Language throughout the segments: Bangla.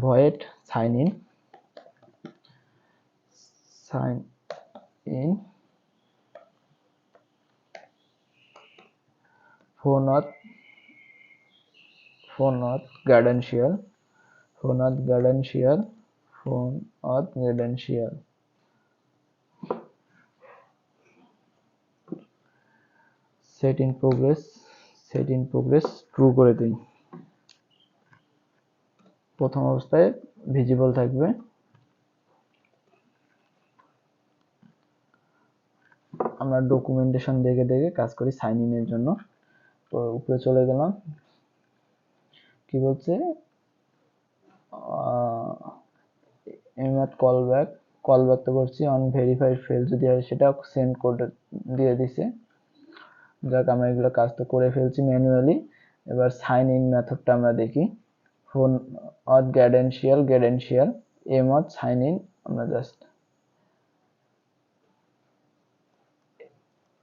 void sign in sign in phone auth phone auth credential phone auth credential phone auth credential set in progress set in progress true করে দিন প্রথম অবস্থায় ভিজিবল থাকবে। আমরা ডকুমেন্টেশন দেখে দেখে কাজ করি সাইন ইন এর জন্য। তো উপরে চলে গেলাম। কি বলছে? এমএত কল ব্যাক কল ব্যাক তো করছি অন ভেরিফাইড ফেল যদি হয় সেটা সেন্ড কোড দিয়ে দিছে। যাক, আমরা এগুলো কাজ তো করে ফেলছি ম্যানুয়ালি এবার সাইন ইন মেথডটা আমরা দেখি। Phone auth credential credential M auth sign in, আমরা জাস্ট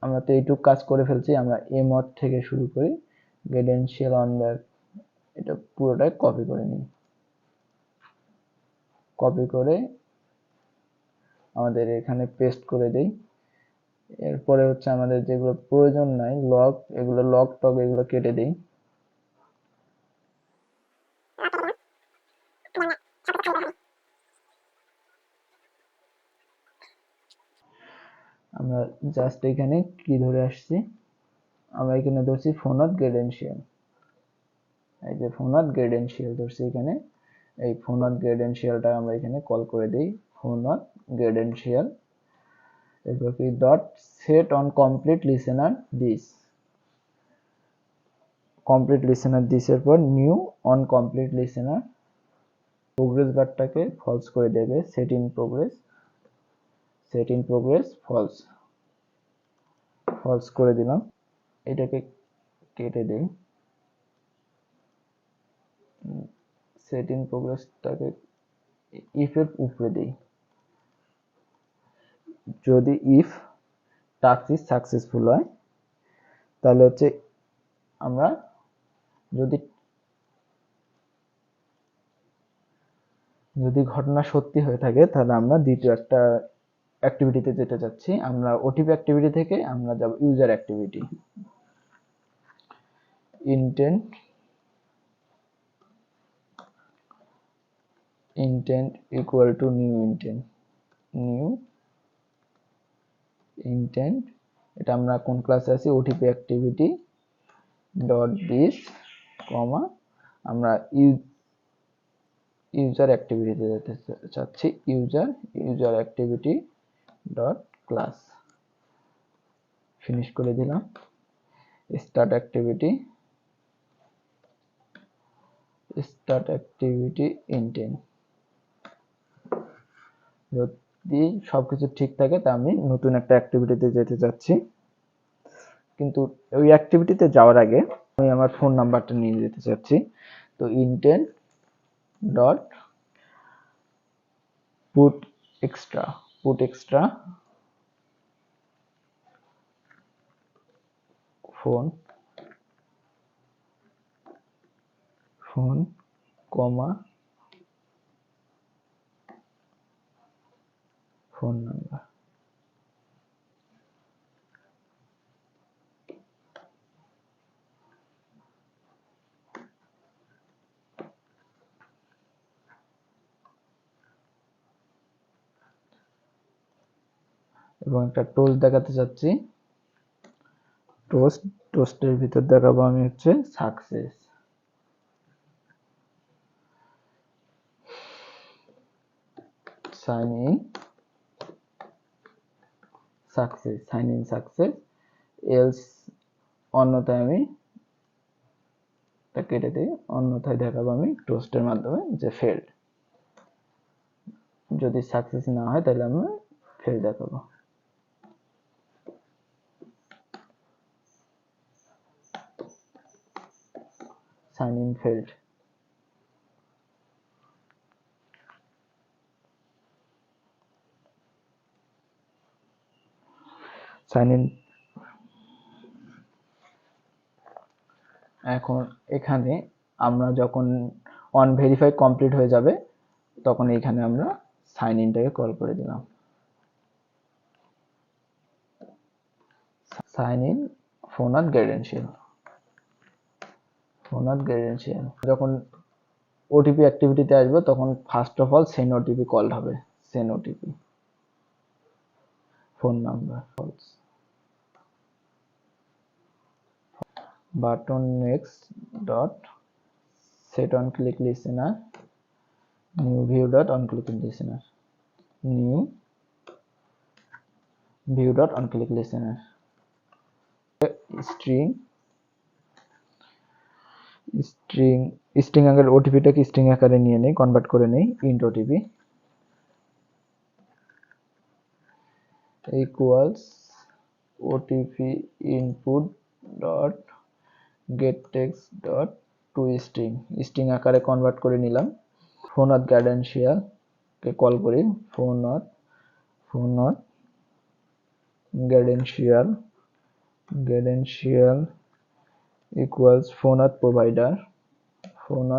আমরা তো এইটুক কাজ করে ফেলছি, আমরা এম অথ থেকে শুরু করি গ্যাডেন্সিয়াল অন ব্যাক, এটা পুরোটাই কপি করে নিই। কপি করে আমাদের এখানে পেস্ট করে দেই। এরপরে হচ্ছে আমাদের যেগুলো প্রয়োজন নাই লগ এগুলো লগ টগ এগুলো কেটে দেই। আমরা জাস্ট এখানে কি ধরে আসছি? আমরা এখানে ধরছি ফোনাত গ্রেডেন্সিয়াল এই যে ফোনাত গ্রেডেন্সিয়াল ধরছি এখানে। এই ফোনাত গ্রেডেন্সিয়ালটা আমরা এখানে কল করে দিই। ফোনাত গ্রেডেন্সিয়াল এরপর কি? Dot set on complete listener this complete listener দিসের পর new on complete listener progress বারটাকে false করে দেবে। Set in progress set in progress false false করে দিলাম। এটাকে কেটে দেই। সেট প্রোগ্রেসটাকে ইফের উপরে দেই। যদি ইফ টাস্ক ইজ সাকসেসফুল হয়, তাহলে হচ্ছে আমরা যদি যদি ঘটনা সত্যি হয়ে থাকে, তাহলে আমরা দ্বিতীয় একটা অ্যাক্টিভিটিতে যেতে চাচ্ছি আমরা ওটিপি অ্যাক্টিভিটি থেকে আমরা যাব user activity intent intent equal to new intent new intent, এটা আমরা কোন ক্লাসে আছি? OTP activity dot this comma আমরা ইউজার অ্যাক্টিভিটিতে যেতে চাচ্ছি। User user activity dot class finish করে দিলাম। Start activity start activity intent যদি সবকিছু ঠিক থাকে, তা আমি নতুন একটা অ্যাক্টিভিটিতে যেতে চাচ্ছি কিন্তু ওই অ্যাক্টিভিটিতে যাওয়ার আগে আমি আমার ফোন নাম্বারটা নিয়ে যেতে চাচ্ছি। তো intent dot put extra put extra phone phone comma phone number এবং একটা টোস্ট দেখাতে চাচ্ছি। টোস্ট টোস্টের ভিতর দেখাবো আমি হচ্ছে success sign in success sign in success else অন্যথায় আমি কেটে দিই, অন্যথায় দেখাবো আমি টোস্টের মাধ্যমে যে ফেল্ড যদি সাকসেস না হয় তাহলে আমি ফেল দেখাবো। ফেল্ড। সাইন ইন এখন এখানে আমরা যখন অন ভেরিফাই কমপ্লিট হয়ে যাবে, তখন এইখানে আমরা সাইন ইনটাকে কল করে দিলাম। Sign in phone auth credential phone auth credential যখন ওটিপি অ্যাক্টিভিটিতে আসবে তখন first of all send OTP call হবে send OTP phone number button next dot set on click listener new view dot on click listener new view dot on click listener string string string আকারে ওটিপিটাকে স্ট্রিং আকারে নিয়ে নেই কনভার্ট করে নেই int OTP equals otp input dot get text dot to string string আকারে কনভার্ট করে নিলাম। ফোন অত গ্যাডেন্সিয়াল কে কল করি। Phone auth phone auth credential credential equals phone auth provider phone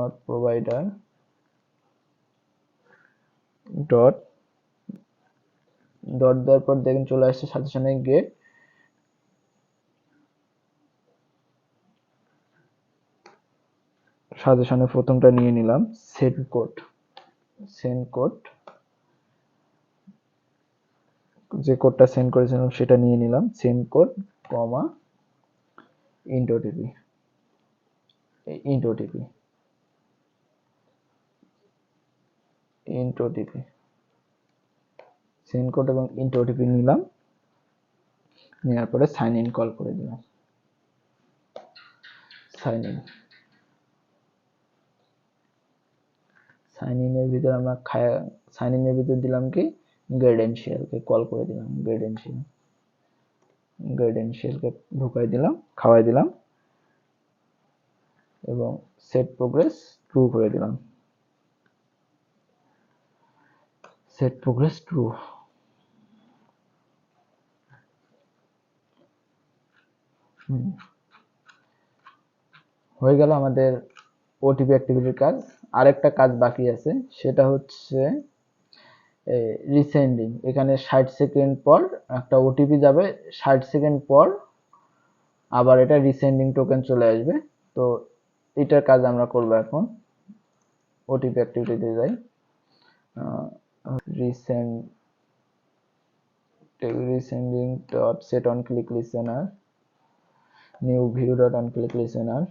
auth provider dot dot দেওয়ার পর দেখেন চলে আসছে সাথে গেট সাজেশনে প্রথমটা নিয়ে নিলাম সেন্ড কোড সেন্ড কোড যে কোডটা সেন্ড করেছিলাম সেটা নিয়ে নিলাম send code comma int OTP int OTP int OTP send code এবং ইন্ট ওটিপি নিলাম। নেওয়ার পরে সাইন ইন কল করে দিলাম। সাইন ইন সাইন ইনের ভিতরে আমরা সাইন ইনের ভিতরে দিলাম কি? গ্রেডেনশিয়ালকে কল করে দিলাম গ্রেডেনশিয়াল গ্রেডেনশিয়ালকে ঢুকাই দিলাম, খাওয়াই দিলাম এবং সেট প্রোগ্রেস ট্রু করে দিলাম। সেট প্রোগ্রেস ট্রু হয়ে গেল আমাদের ওটিপি অ্যাক্টিভিটির কাজ। আরেকটা কাজ বাকি আছে, সেটা হচ্ছে রিসেন্ডিং এখানে ষাট সেকেন্ড পর একটা ওটিপি যাবে, ষাট সেকেন্ড পর আবার এটা রিসেন্ডিং টোকেন চলে আসবে। তো এটার কাজ আমরা করব এখন ওটিপি অ্যাক্টিভিটিতে যাই। Resend resending dot set on click listener new view dot on click listener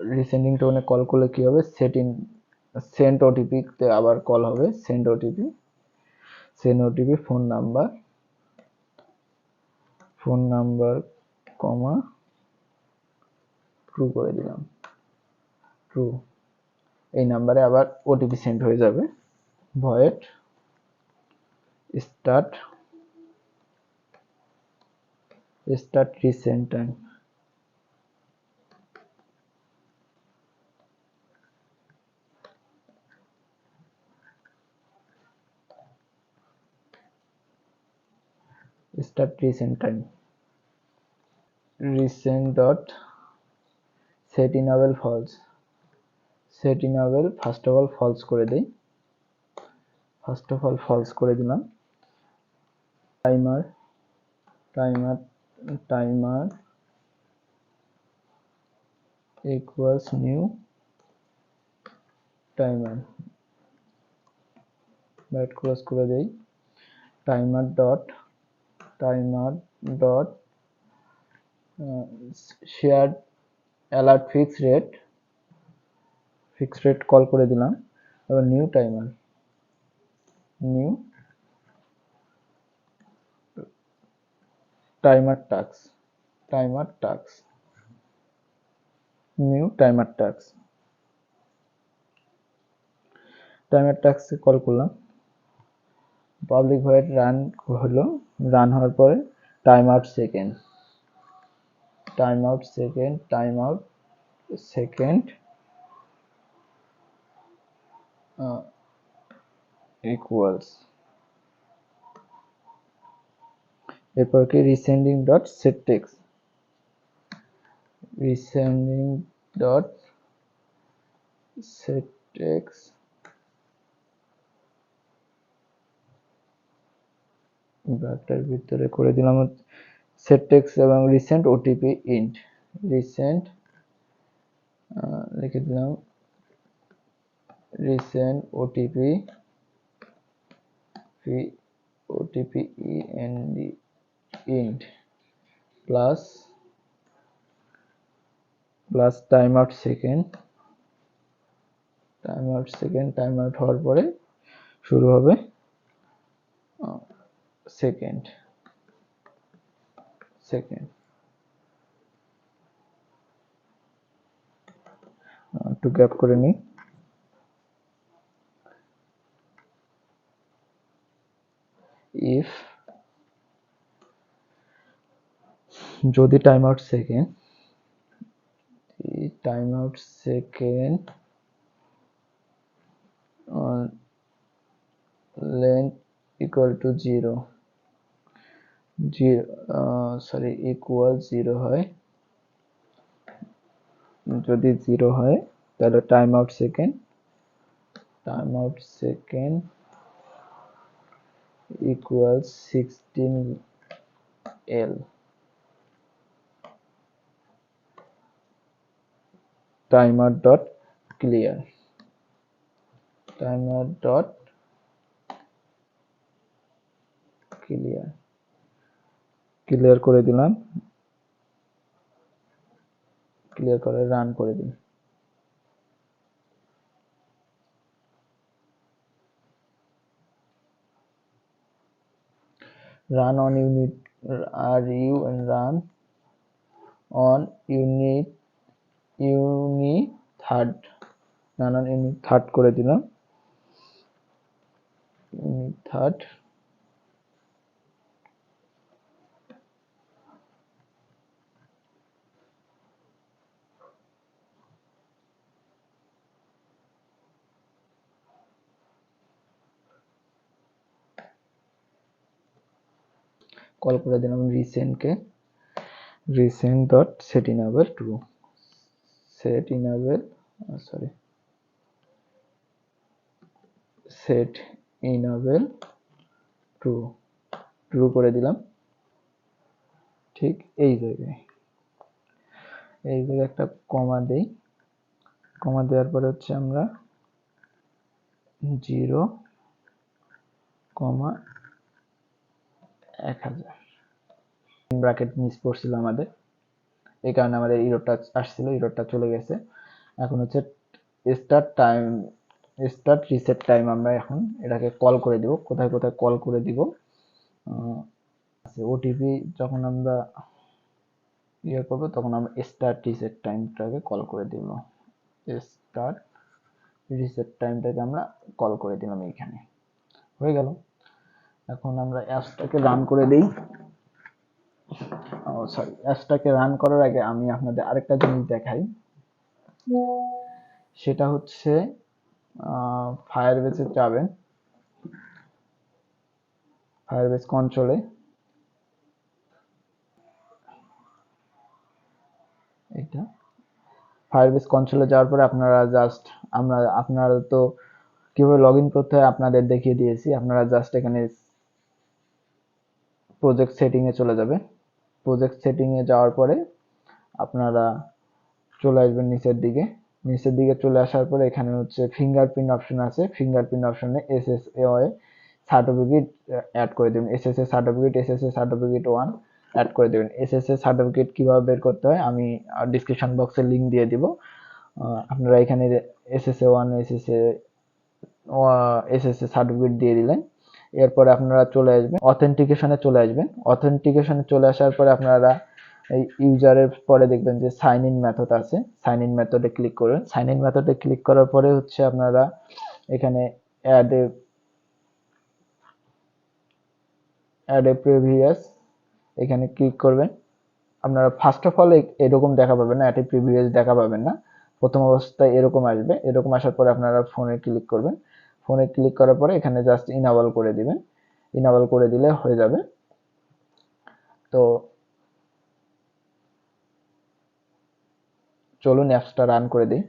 resending টোনে call করলে কি হবে? সেটিং সেন্ট ওটিপি তে আবার কল হবে send OTP send OTP phone number phone number comma true করে দিলাম ট্রু এই নাম্বারে আবার ওটিপি সেন্ড হয়ে যাবে void start start recent time start recent time recent dot set enable false set enable first of all false করে দেই ফার্স্ট অফ অল ফলস করে দিলাম timer timer timer equals new timer ব্যাট ক্লোজ করে দেই timer dot timer dot share alert fix rate fix rate call করে দিলাম। এবার new timer new timer tasks timer tasks new timer tasks timer টাক্সে call করলাম। পাবলিক ভয়েড রান হলো রান হওয়ার পরে time out second time out second time out second equals এরপর কি resending dot set text resending dot set text ব্র্যাকেটের ভিতরে করে দিলাম সেটেক্স এবং রিসেন্ট ওটিপি ইন্ট রিসেন্ট লিখে দিলাম। Recent OTP P OTP E N D int plus plus time out second time out second time out হওয়ার পরে শুরু হবে। সেকেন্ড সেকেন্ড একটু গ্যাপ করে নিই ইফ যদি time out second time out second length equal to 0 sorry equal zero হয়। যদি জিরো হয়, তাহলে time out second time out second equal sixteen L timer dot clear timer dot clear clear করে দিলাম। ক্লিয়ার করে রান করে দিন on unit are you and run on unit UI thread নানান ইউনি থার্ড করে দিলাম। ইউনি থার্ড কল করে দিলাম রিসেন্টকে recent dot set enable true set enable sorry set enable true true করে দিলাম। ঠিক এই জায়গায়। এই জায়গায় একটা কমা দেই। কমা দেওয়ার পরে হচ্ছে আমরা জিরো কমা এক হাজার। ব্র্যাকেট মিস করছিল আমাদের। এই কারণে আমাদের ইরোডটা আসছিল ইরোডটা চলে গেছে। এখন হচ্ছে start time start reset time আমরা এখন এটাকে কল করে দিব। কোথায় কোথায় কল করে দিব? ওটিপি যখন আমরা ইয়ে করব, তখন আমরা স্টার্ট রিসেট টাইমটাকে কল করে দিব। স্টার্ট রিসেট টাইমটাকে আমরা কল করে দিলাম এইখানে। হয়ে গেল। এখন আমরা অ্যাপসটাকে রান করে দিই। ও সরি অ্যাপসটাকে রান করার আগে আমি আপনাদের আরেকটা জিনিস দেখাই। সেটা হচ্ছে ফায়ারবেসে যাবেন। ফায়ারবেস কন্ট্রোলে এটা ফায়ারবেস কন্ট্রোলে যাওয়ার পরে আপনারা জাস্ট আমরা, আপনারা তো কীভাবে লগ করতে হয় আপনাদের দেখিয়ে দিয়েছি। আপনারা জাস্ট এখানে প্রজেক্ট সেটিংয়ে চলে যাবেন প্রজেক্ট সেটিংয়ে যাওয়ার পরে আপনারা চলে আসবেন নিচের দিকে। নিচের দিকে চলে আসার পরে এখানে হচ্ছে ফিঙ্গারপ্রিন্ট অপশন আছে। ফিঙ্গারপ্রিন্ট অপশনে S S A certificate add করে দেবেন। S S A certificate S S A certificate one add করে দেবেন। এস এস এ সার্টিফিকেট কীভাবে বের করতে হয় আমি ডিসক্রিপশন বক্সে লিঙ্ক দিয়ে দিব। আপনারা এখানে S S A one S S A S S A certificate দিয়ে দিলেন। এরপরে আপনারা চলে আসবেন অথেন্টিকেশনে চলে আসবেন। অথেন্টিকেশনে চলে আসার পরে আপনারা এই ইউজারের পরে দেখবেন যে সাইন ইন মেথড আছে। সাইন ইন মেথডে ক্লিক করবেন। সাইন ইন মেথডে ক্লিক করার পরে হচ্ছে আপনারা এখানে add a add a previous এখানে ক্লিক করবেন। আপনারা ফার্স্ট অফ অল এরকম দেখা পাবেন না অ্যাড এ প্রিভিয়াস দেখা পাবেন না। প্রথম অবস্থায় এরকম আসবে। এরকম আসার পরে আপনারা ফোনে ক্লিক করবেন। ফোনে ক্লিক করার পরে এখানে জাস্ট ইনাবল করে দিবেন। ইনাবল করে দিলে হয়ে যাবে। তো চলুন অ্যাপসটা রান করে দিই।